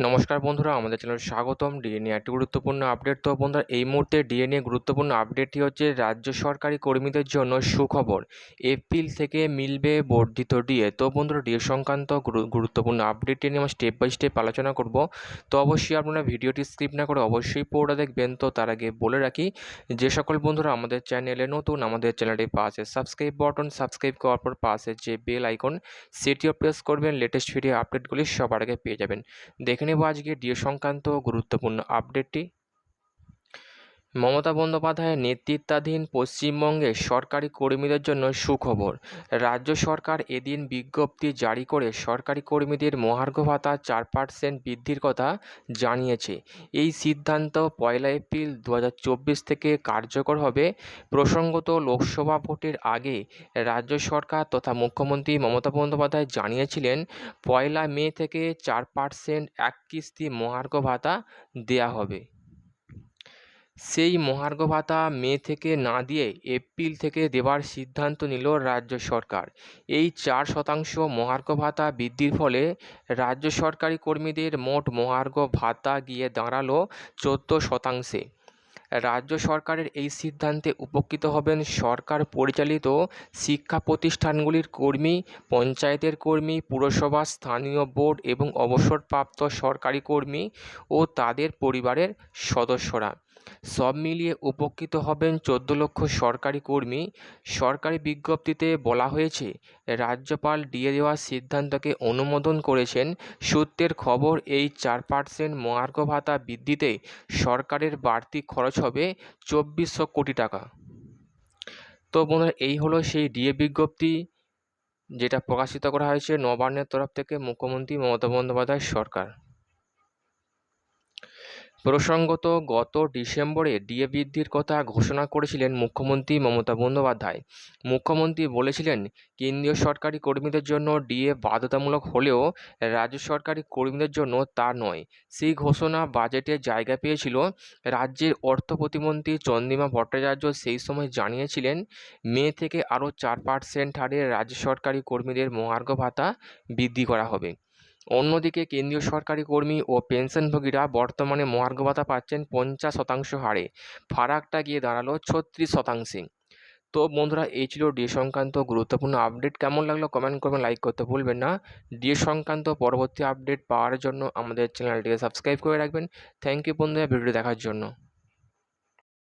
নমস্কার বন্ধুরা, আমাদের চ্যানেল স্বাগতম। ডিএনএ একটি গুরুত্বপূর্ণ আপডেট। তো বন্ধুরা, এই মুহূর্তে ডিএনএ গুরুত্বপূর্ণ আপডেটটি হচ্ছে রাজ্য সরকারি কর্মীদের জন্য সুখবর। এপ্রিল থেকে মিলবে বর্ধিত ডিএ। তো বন্ধুরা, ডিএ সংক্রান্ত গুরু- গুরুত্বপূর্ণ আপডেটটি নিয়ে আমরা স্টেপ বাই স্টেপ আলোচনা করব। তো অবশ্যই আপনারা ভিডিওটি স্কিপ না করে অবশ্যই পুরোটা দেখবেন। তো তার আগে বলে রাখি, যে সকল বন্ধুরা আমাদের চ্যানেলে নতুন, আমাদের চ্যানেলটি পাশে সাবস্ক্রাইব বাটন সাবস্ক্রাইব করার পর পাশে যে বেল আইকন সেটিও প্রেস করবেন। লেটেস্ট ভিডিও আপডেটগুলি সবার আগে পেয়ে যাবেন। দেখে নেব আজকে ডিও সংক্রান্ত গুরুত্বপূর্ণ আপডেটটি মমতা বন্দ্যোপাধ্যায়ের নেতৃত্বাধীন পশ্চিমবঙ্গে সরকারি কর্মীদের জন্য সুখবর। রাজ্য সরকার এদিন বিজ্ঞপ্তি জারি করে সরকারি কর্মীদের মহার্ঘ ভাতা চার পার্সেন্ট বৃদ্ধির কথা জানিয়েছে। এই সিদ্ধান্ত পয়লা এপ্রিল দু হাজার চব্বিশ থেকে কার্যকর হবে। প্রসঙ্গত লোকসভা ভোটের আগে রাজ্য সরকার তথা মুখ্যমন্ত্রী মমতা বন্দ্যোপাধ্যায় জানিয়েছিলেন, পয়লা মে থেকে চার পার্সেন্ট এক কিস্তি মহার্ঘ ভাতা দেয়া হবে। সেই মহার্ঘ ভাতা মে থেকে না দিয়ে এপ্রিল থেকে দেওয়ার সিদ্ধান্ত নিল রাজ্য সরকার। এই চার শতাংশ মহার্ঘ ভাতা বৃদ্ধির ফলে রাজ্য সরকারি কর্মীদের মোট মহার্ঘ ভাতা গিয়ে দাঁড়াল চোদ্দ শতাংশে। রাজ্য সরকারের এই সিদ্ধান্তে উপকৃত হবেন সরকার পরিচালিত শিক্ষা প্রতিষ্ঠানগুলির কর্মী, পঞ্চায়েতের কর্মী, পুরসভা, স্থানীয় বোর্ড এবং অবসরপ্রাপ্ত সরকারি কর্মী ও তাদের পরিবারের সদস্যরা। সব মিলিয়ে উপকৃত হবেন চোদ্দ লক্ষ সরকারি কর্মী। সরকারি বিজ্ঞপ্তিতে বলা হয়েছে, রাজ্যপাল ডিএ দেওয়ার সিদ্ধান্তকে অনুমোদন করেছেন। সূত্রের খবর, এই চার পার্সেন্ট মহার্ঘ ভাতা বৃদ্ধিতে সরকারের বাড়তি খরচ হবে চব্বিশশো কোটি টাকা। তো বন্ধুরা, এই হলো সেই ডিএ বিজ্ঞপ্তি, যেটা প্রকাশিত করা হয়েছে নবান্নের তরফ থেকে মুখ্যমন্ত্রী মমতা বন্দ্যোপাধ্যায় সরকার। প্রসঙ্গত, গত ডিসেম্বরে ডিএ বৃদ্ধির কথা ঘোষণা করেছিলেন মুখ্যমন্ত্রী মমতা বন্দ্যোপাধ্যায়। মুখ্যমন্ত্রী বলেছিলেন, কেন্দ্রীয় সরকারি কর্মীদের জন্য ডিএ বাধ্যতামূলক হলেও রাজ্য সরকারি কর্মীদের জন্য তা নয়। সেই ঘোষণা বাজেটে জায়গা পেয়েছিল। রাজ্যের অর্থ প্রতিমন্ত্রী চন্দ্রিমা ভট্টাচার্য সেই সময় জানিয়েছিলেন, মে থেকে আরও চার পার্সেন্ট হারে রাজ্য সরকারি কর্মীদের মহার্ঘ ভাতা বৃদ্ধি করা হবে। অন্যদিকে কেন্দ্রীয় সরকারি কর্মী ও পেনশনভোগীরা বর্তমানে মহার্ঘ ভাতা পাচ্ছেন পঞ্চাশ শতাংশ হারে। ফারাকটা গিয়ে দাঁড়াল ছত্রিশ শতাংশে। তো বন্ধুরা, এই ছিল ডিএ সংক্রান্ত গুরুত্বপূর্ণ আপডেট। কেমন লাগল কমেন্ট করবেন লাইক করতে ভুলবেন না। ডিএ সংক্রান্ত পরবর্তী আপডেট পাওয়ার জন্য আমাদের চ্যানেলটিকে সাবস্ক্রাইব করে রাখবেন। থ্যাংক ইউ বন্ধুরা ভিডিও দেখার জন্য।